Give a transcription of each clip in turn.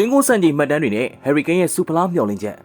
သွင်းကိုစံချိန်မှတ်တမ်းတွေနဲ့ Harry Kane ရဲ့စူဖလားမျှော်လင့်ချက်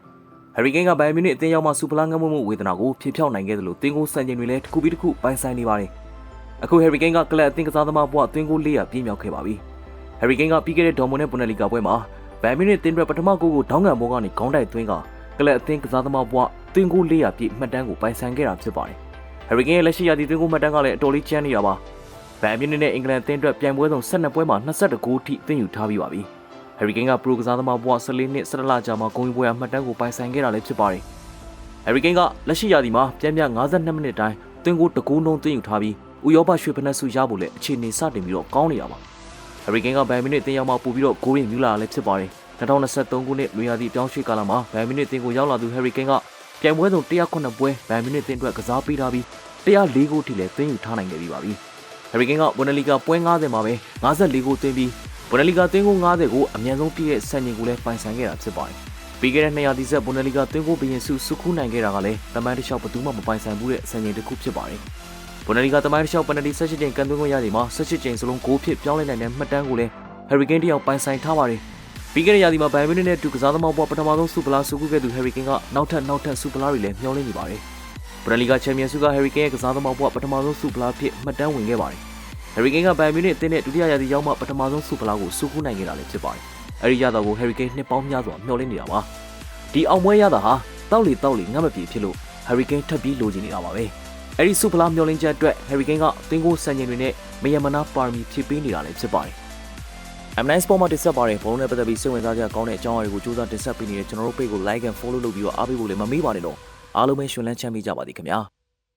Harry Kane ကဘိုင်မြူနစ်အသင်းရောက်မှစူဖလားငတ်မွတ်မှုဝေဒနာကိုဖြေဖျောက်နိုင်ခဲ့တယ်လို့သွင်းကိုစံချိန်တွေလည်းတစ်ခုပြီးတစ်ခုပိုင်ဆိုင်နေပါတယ်။အခု Harry Kane ကကလပ်အသင်းကစားသမားဘဝသွင်းကို400ပြည့်မြောက်ခဲ့ပါပြီ။ Harry Kane ကပြီးခဲ့တဲ့ဒေါ်မွန်နဲ့ဘွန်ဒလီဂါပွဲမှာဘိုင်မြူနစ်အသင်းအတွက်ပထမဂိုးကိုဒေါင်းကန်ဘောကနေခေါင်းတိုက်သွင်းကကလပ်အသင်းကစားသမားဘဝသွင်းကို400ပြည့်မှတ်တမ်းကိုပိုင်ဆိုင်ခဲ့တာဖြစ်ပါတယ်။ Harry Kane ရဲ့လက်ရှိရာသီသွင်းကိုမှတ်တမ်းကလည်းအတော်လေးကျန်းနေတာပါ။ဘိုင်မြူနစ်နဲ့အင်္ဂလန်အသင်းအတွက်ပြိုင်ပွဲဆုံး12ပွဲမှာ22ဂိုးထိသွင်းယူထားပြီးပါပြီ။ Harry Kane ကပရိုကစားသမားဘဝ14နှစ်17လကြာမှာဂုဏ်ယူပွဲအမှတ်တမ်းကိုပိုင်ဆိုင်ခဲ့တာလည်းဖြစ်ပါတယ်။ Harry Kane ကလက်ရှိရာသီမှာပြန်ပြန်52မိနစ်တိုင်းသွင်းကိုတကူးလုံးသွင်းယူထားပြီးဥရောပရွှေဖက်နှက်ဆုရဖို့လည်းအခြေအနေစတင်ပြီးတော့ကောင်းနေတာပါ။ Harry Kane ကဘိုင်မီနစ်အသင်းရောက်မှပို့ပြီးတော့ဂိုးရင်မြူလာလည်းဖြစ်ပါတယ်။2023ခုနှစ်လွေရာသီပြောင်းရွှေ့ကာလမှာဘိုင်မီနစ်အသင်းကိုရောက်လာသူ Harry Kane ကပြိုင်ပွဲဆုံး109ပွဲဘိုင်မီနစ်အသင်းအတွက်ကစားပေးထားပြီး104ဂိုးထိလည်းသွင်းယူထားနိုင်ခဲ့ပြီးပါပြီ။ Harry Kane ကဘွန်ဒလီဂါပွဲ90မှာပဲ54ဂိုးသွင်းပြီး ဘွန်ဒလီဂါသွင်းဂိုး90ကိုအမြန်ဆုံးပြည့်ရဲ့စံချိန်ကိုလည်းပိုင်ဆိုင်ခဲ့တာဖြစ်ပါတယ်။ပြီးခဲ့တဲ့200ဒီဆက်ဘွန်ဒလီဂါသွင်းဂိုးဘီရင်စုစုခူးနိုင်ခဲ့တာကလည်းတမန်တလျှောက်ဘယ်သူမှမပိုင်ဆိုင်ဘူးတဲ့စံချိန်တစ်ခုဖြစ်ပါတယ်။ဘွန်ဒလီဂါတမန်တလျှောက်ပန်နတီ18ကြိမ်ကန်သွင်းခွင့်ရချိန်မှာ18ကြိမ်စလုံးဂိုးဖြစ်ပြောင်းလဲနိုင်တဲ့မှတ်တမ်းကိုလည်း Harry Kane တယောက်ပိုင်ဆိုင်ထားပါတယ်။ပြီးခဲ့တဲ့ရာသီမှာဘိုင်မီနစ်နဲ့တူကစားသမားဘဝပထမဆုံးစူပလာဆူကူခဲ့သူ Harry Kane ကနောက်ထပ်နောက်ထပ်စူပလာတွေလည်းမျှော်လင့်နေပါတယ်။ဘရလီဂါချန်ပီယံဆုက Harry Kane ရဲ့ကစားသမားဘဝပထမဆုံးစူပလာဖြစ်မှတ်တမ်းဝင်ခဲ့ပါတယ်။ Harry Kane ကဘိုင်မီနစ်အသင်းနဲ့ဒုတိယရာသီရောက်မှပထမဆုံးစူပလာကိုစူကူနိုင်ခဲ့တာလည်းဖြစ်ပါတယ်။အဲဒီရတာကို Harry Kane နှစ်ပေါင်းများစွာမျှော်လင့်နေတာပါ။ဒီအောင်ပွဲရတာဟာတောက်လီတောက်လီငတ်မပြေဖြစ်လို့ Harry Kane ထပ်ပြီးလိုချင်နေတာပါပဲ။အဲဒီစူပလာမျှော်လင့်ချက်အတွက် Harry Kane ကသင်းကိုစံချိန်တွေနဲ့မယမနာပါရမီဖြည့်ပေးနေတာလည်းဖြစ်ပါတယ်။ M9 Sport မှာတင်ဆက်ပါတယ်ဘုံနဲ့ပတ်သက်ပြီးစိတ်ဝင်စားကြကောင်းတဲ့အကြောင်းအရာတွေကိုစူးစမ်းတင်ဆက်ပေးနေတဲ့ကျွန်တော်တို့ page ကို like and follow လုပ်ပြီးတော့အားပေးဖို့လည်းမမေ့ပါနဲ့တော့အားလုံးပဲရှင်လန်းချမ်းမြေ့ကြပါသည်ခင်ဗျာ